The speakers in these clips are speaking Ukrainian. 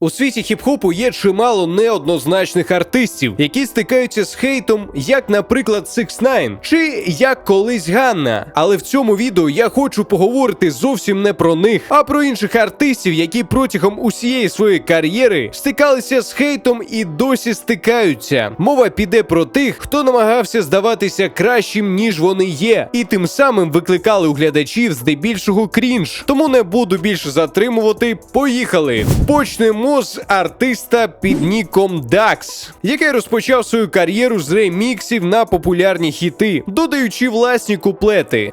У світі хіп-хопу є чимало неоднозначних артистів, які стикаються з хейтом, як, наприклад, 6 ix чи як колись Ганна. Але в цьому відео я хочу поговорити зовсім не про них, а про інших артистів, які протягом усієї своєї кар'єри стикалися з хейтом і досі стикаються. Мова піде про тих, хто намагався здаватися кращим, ніж вони є, і тим самим викликали у глядачів здебільшого крінж. Тому не буду більше затримувати. Поїхали! Почнемо з артиста під ніком Dax, який розпочав свою кар'єру з реміксів на популярні хіти, додаючи власні куплети.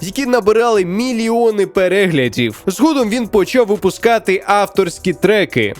Які набирали мільйони переглядів. Згодом він почав випускати авторські треки.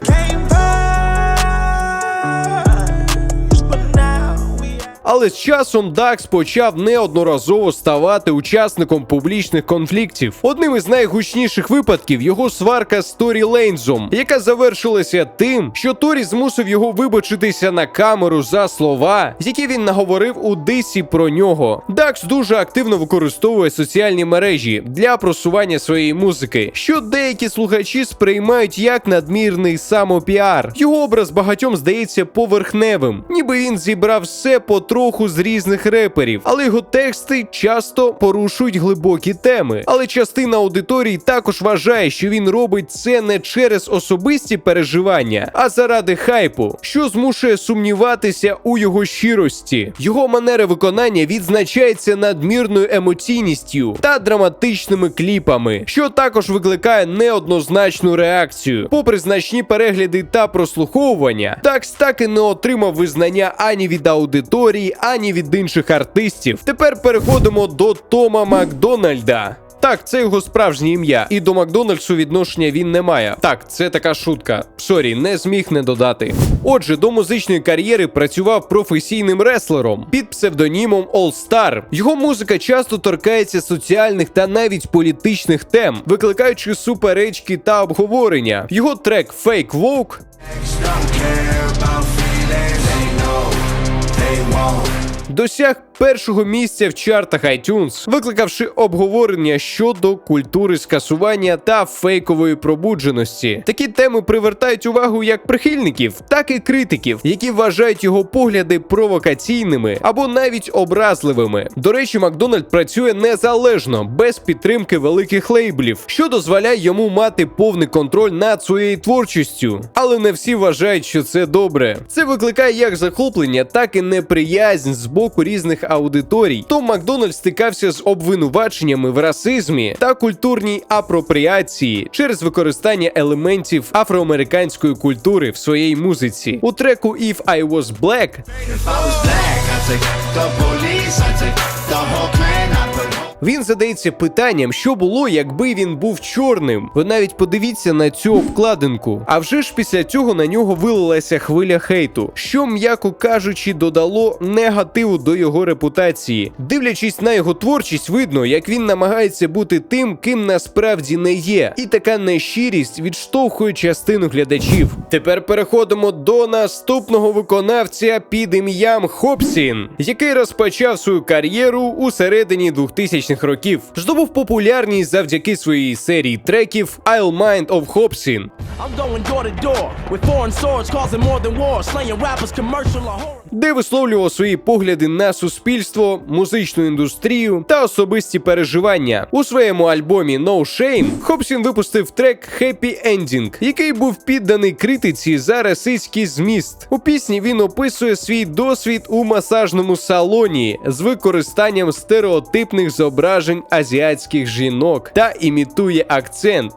Але з часом Дакс почав неодноразово ставати учасником публічних конфліктів. Одним із найгучніших випадків його сварка з Торі Лейнзом, яка завершилася тим, що Торі змусив його вибачитися на камеру за слова, які він наговорив у дисі про нього. Дакс дуже активно використовує соціальні мережі для просування своєї музики, що деякі слухачі сприймають як надмірний самопіар. Його образ багатьом здається поверхневим, ніби він зібрав все потроху з різних реперів, але його тексти часто порушують глибокі теми. Але частина аудиторії також вважає, що він робить це не через особисті переживання, а заради хайпу, що змушує сумніватися у його щирості. Його манера виконання відзначається надмірною емоційністю та драматичними кліпами, що також викликає неоднозначну реакцію. Попри значні перегляди та прослуховування, Такс так і не отримав визнання ані від аудиторії, ані від інших артистів. Тепер переходимо до Тома Макдональда. Так, це його справжнє ім'я, і до Макдональдсу відношення він не має. Так, це така шутка. Сорі, не зміг не додати. Отже, до музичної кар'єри працював професійним реслером під псевдонімом All Star. Його музика часто торкається соціальних та навіть політичних тем, викликаючи суперечки та обговорення. Його трек Fake Woke Oh. Досяг першого місця в чартах iTunes, викликавши обговорення щодо культури скасування та фейкової пробудженості. Такі теми привертають увагу як прихильників, так і критиків, які вважають його погляди провокаційними або навіть образливими. До речі, Макдональд працює незалежно, без підтримки великих лейблів, що дозволяє йому мати повний контроль над своєю творчістю. Але не всі вважають, що це добре. Це викликає як захоплення, так і неприязнь з боку різних аудиторій. Том Макдональд стикався з обвинуваченнями в расизмі та культурній апропріації через використання елементів афроамериканської культури в своїй музиці. У треку If I Was Black Він задається питанням, що було, якби він був чорним. Ви навіть подивіться на цю обкладинку. А вже ж після цього на нього вилилася хвиля хейту, що, м'яко кажучи, додало негативу до його репутації. Дивлячись на його творчість, видно, як він намагається бути тим, ким насправді не є. І така нещирість відштовхує частину глядачів. Тепер переходимо до наступного виконавця під ім'ям Хопсін, який розпочав свою кар'єру у середині 2000-х років. Здобув популярність завдяки своїй серії треків I'll Mind of Hobson, де висловлював свої погляди на суспільство, музичну індустрію та особисті переживання. У своєму альбомі No Shame Хобсін випустив трек Happy Ending, який був підданий критиці за расистський зміст. У пісні він описує свій досвід у масажному салоні з використанням стереотипних зображень азіатських жінок та імітує акцент.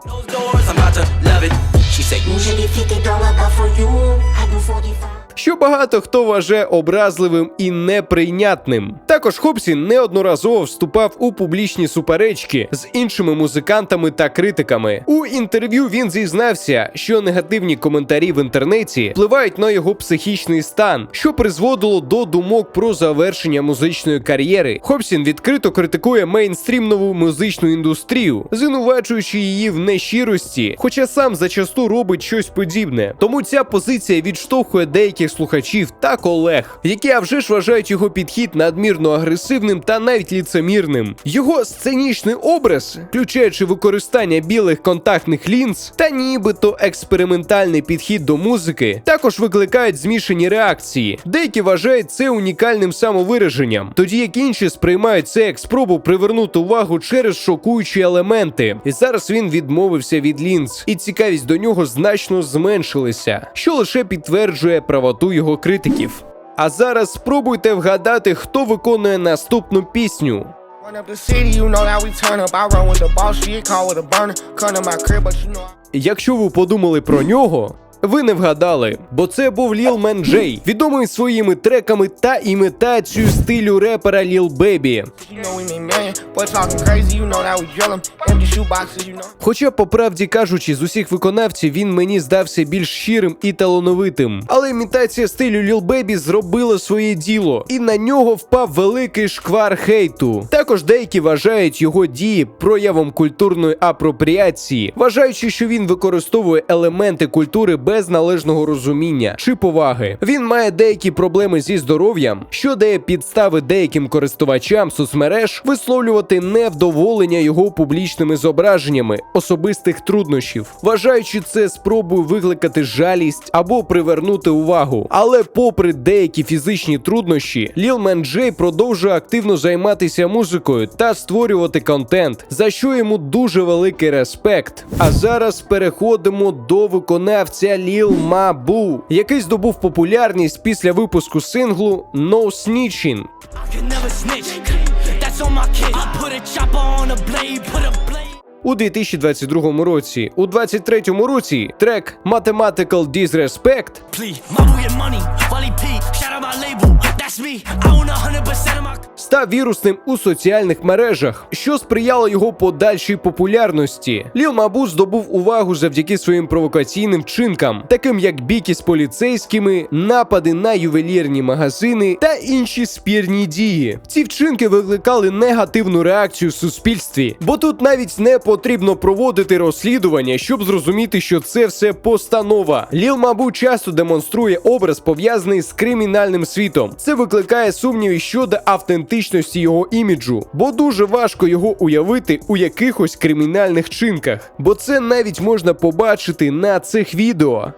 Those doors, I'm about to love it. She said, Usually 50 dollar, but for you, I do 45. що багато хто вважає образливим і неприйнятним. Також Хобсін неодноразово вступав у публічні суперечки з іншими музикантами та критиками. У інтерв'ю він зізнався, що негативні коментарі в інтернеті впливають на його психічний стан, що призводило до думок про завершення музичної кар'єри. Хобсін відкрито критикує мейнстрімнову музичну індустрію, звинувачуючи її в нещирості, хоча сам зачасту робить щось подібне. Тому ця позиція відштовхує деяких своїх слухачів та колег, які а вже ж вважають його підхід надмірно агресивним та навіть ліцемірним. Його сценічний образ, включаючи використання білих контактних лінз та нібито експериментальний підхід до музики, також викликають змішані реакції. Деякі вважають це унікальним самовираженням, тоді як інші сприймають це як спробу привернути увагу через шокуючі елементи. І зараз він відмовився від лінз, і цікавість до нього значно зменшилася, що лише підтверджує правоту його критиків. А зараз спробуйте вгадати, хто виконує наступну пісню. Якщо ви подумали про нього, ви не вгадали, бо це був Ліл Мен Джей, відомий своїми треками та імітацією стилю репера Ліл Бебі. Хоча, по правді кажучи, з усіх виконавців він мені здався більш щирим і талановитим. Але імітація стилю Ліл Бебі зробила своє діло, і на нього впав великий шквар хейту. Також деякі вважають його дії проявом культурної апропріації, вважаючи, що він використовує елементи культури без належного розуміння чи поваги. Він має деякі проблеми зі здоров'ям, що дає підстави деяким користувачам соцмереж висловлювати невдоволення його публічними зображеннями особистих труднощів, вважаючи це спробою викликати жалість або привернути увагу. Але, попри деякі фізичні труднощі, Ліл Мен Джей продовжує активно займатися музикою та створювати контент, за що йому дуже великий респект. А зараз переходимо до виконавця Ліл Мабу, який здобув популярність після випуску синглу No Snitching. У 2022 році, у 23 році трек Mathematical Disrespect Став вірусним у соціальних мережах, що сприяло його подальшій популярності. Ліл Мабу здобув увагу завдяки своїм провокаційним вчинкам, таким як бійки з поліцейськими, напади на ювелірні магазини та інші спірні дії. Ці вчинки викликали негативну реакцію в суспільстві, бо тут навіть не потрібно проводити розслідування, щоб зрозуміти, що це все постанова. Ліл Мабу часто демонструє образ пов'язаний з кримінальним світом. Це викликає сумніви щодо автентичності його іміджу, бо дуже важко його уявити у якихось кримінальних чинках, бо це навіть можна побачити на цих відео.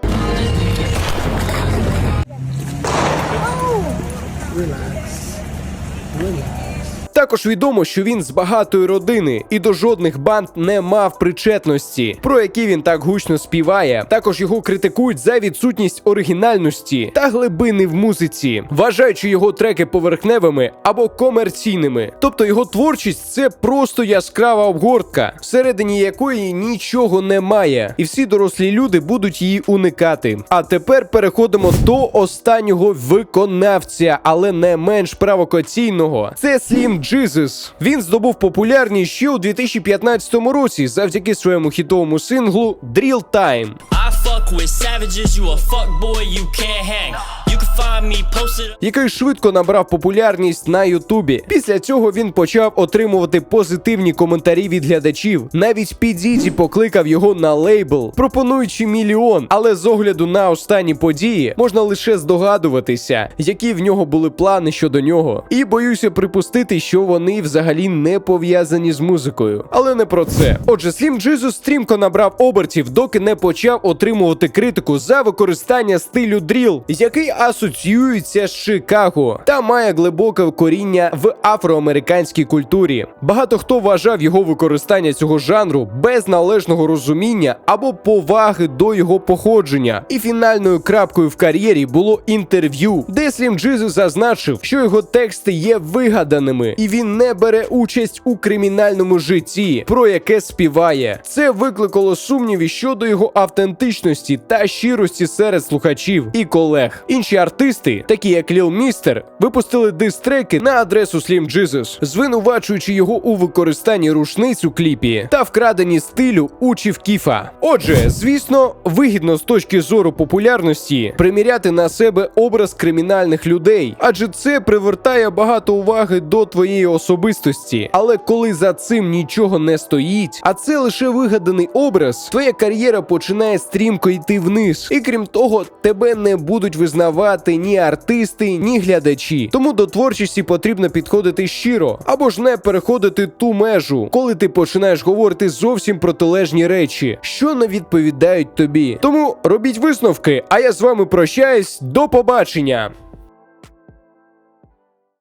Також відомо, що він з багатої родини і до жодних банд не мав причетності, про які він так гучно співає. Також його критикують за відсутність оригінальності та глибини в музиці, вважаючи його треки поверхневими або комерційними. Тобто його творчість це просто яскрава обгортка, всередині якої нічого немає, і всі дорослі люди будуть її уникати. А тепер переходимо до останнього виконавця, але не менш провокаційного. Це Slim Jesus. Він здобув популярність ще у 2015 році завдяки своєму хітовому синглу Drill Time. I fuck with savages, you a fuck boy, you can't hang. You can. Який швидко набрав популярність на Ютубі. Після цього він почав отримувати позитивні коментарі від глядачів. Навіть Підіді покликав його на лейбл, пропонуючи мільйон. Але з огляду на останні події можна лише здогадуватися, які в нього були плани щодо нього. І боюся припустити, що вони взагалі не пов'язані з музикою. Але не про це. Отже, Slim Jesus стрімко набрав обертів, доки не почав отримувати критику за використання стилю дріл, який асоціюється з Чикаго та має глибоке коріння в афроамериканській культурі. Багато хто вважав його використання цього жанру без належного розуміння або поваги до його походження. І фінальною крапкою в кар'єрі було інтерв'ю, де Slim Jesus зазначив, що його тексти є вигаданими, і він не бере участь у кримінальному житті, про яке співає. Це викликало сумніви щодо його автентичності та щирості серед слухачів і колег. Інші артисти, такі як Ліл Містер, випустили дистреки на адресу Slim Jesus, звинувачуючи його у використанні рушниць у кліпі та вкраденні стилю учів Кіфа. Отже, звісно, вигідно з точки зору популярності приміряти на себе образ кримінальних людей, адже це привертає багато уваги до твоєї особистості. Але коли за цим нічого не стоїть, а це лише вигаданий образ, твоя кар'єра починає стрімко йти вниз. І крім того, тебе не будуть визнавати фанати, ні артисти, ні глядачі. Тому до творчості потрібно підходити щиро, або ж не переходити ту межу, коли ти починаєш говорити зовсім протилежні речі, що не відповідають тобі. Тому робіть висновки. А я з вами прощаюсь. До побачення.